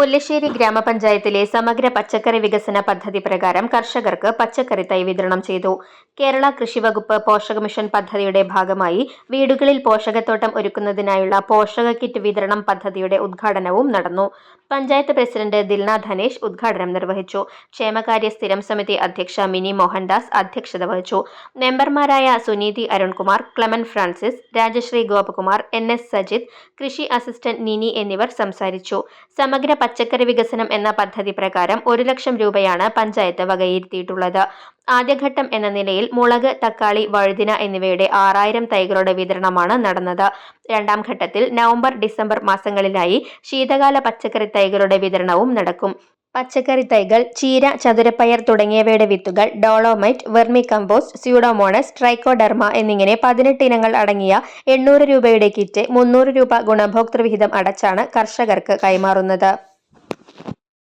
മുല്ലശ്ശേരി ഗ്രാമപഞ്ചായത്തിലെ സമഗ്ര പച്ചക്കറി വികസന പദ്ധതി പ്രകാരം കർഷകർക്ക് പച്ചക്കറി തൈ വിതരണം ചെയ്തു. കേരള കൃഷിവകുപ്പ് പോഷക മിഷൻ പദ്ധതിയുടെ ഭാഗമായി വീടുകളിൽ പോഷകത്തോട്ടം ഒരുക്കുന്നതിനായുള്ള പോഷക കിറ്റ് വിതരണം പദ്ധതിയുടെ ഉദ്ഘാടനവും നടന്നു. പഞ്ചായത്ത് പ്രസിഡന്റ് ദിൽന ധനേഷ് ഉദ്ഘാടനം നിർവഹിച്ചു. ക്ഷേമകാര്യ സ്ഥിരം സമിതി അധ്യക്ഷ മിനി മോഹൻദാസ് അധ്യക്ഷത വഹിച്ചു. മെമ്പർമാരായ Suneethi Arunkumar Clement Francis Rajasree Gopakumar N S Sajith കൃഷി അസിസ്റ്റന്റ് നിനി എന്നിവർ സംസാരിച്ചു. സമഗ്ര പച്ചക്കറി വികസനം എന്ന പദ്ധതി പ്രകാരം ഒരു ലക്ഷം രൂപയാണ് പഞ്ചായത്ത് വകയിരുത്തിയിട്ടുള്ളത്. ആദ്യഘട്ടം എന്ന നിലയിൽ മുളക് തക്കാളി വഴുതിന എന്നിവയുടെ ആറായിരം തൈകളുടെ വിതരണമാണ് നടന്നത്. രണ്ടാം ഘട്ടത്തിൽ നവംബർ ഡിസംബർ മാസങ്ങളിലായി ശീതകാല പച്ചക്കറി തൈകളുടെ വിതരണവും നടക്കും. പച്ചക്കറി തൈകൾ ചീര ചതുരപ്പയർ തുടങ്ങിയവയുടെ വിത്തുകൾ dolomite vermicompost pseudomonas trichoderma എന്നിങ്ങനെ പതിനെട്ട് ഇനങ്ങൾ അടങ്ങിയ എണ്ണൂറ് രൂപയുടെ കിറ്റ് മുന്നൂറ് രൂപ ഗുണഭോക്തൃ വിഹിതം അടച്ചാണ് കർഷകർക്ക് കൈമാറുന്നത്.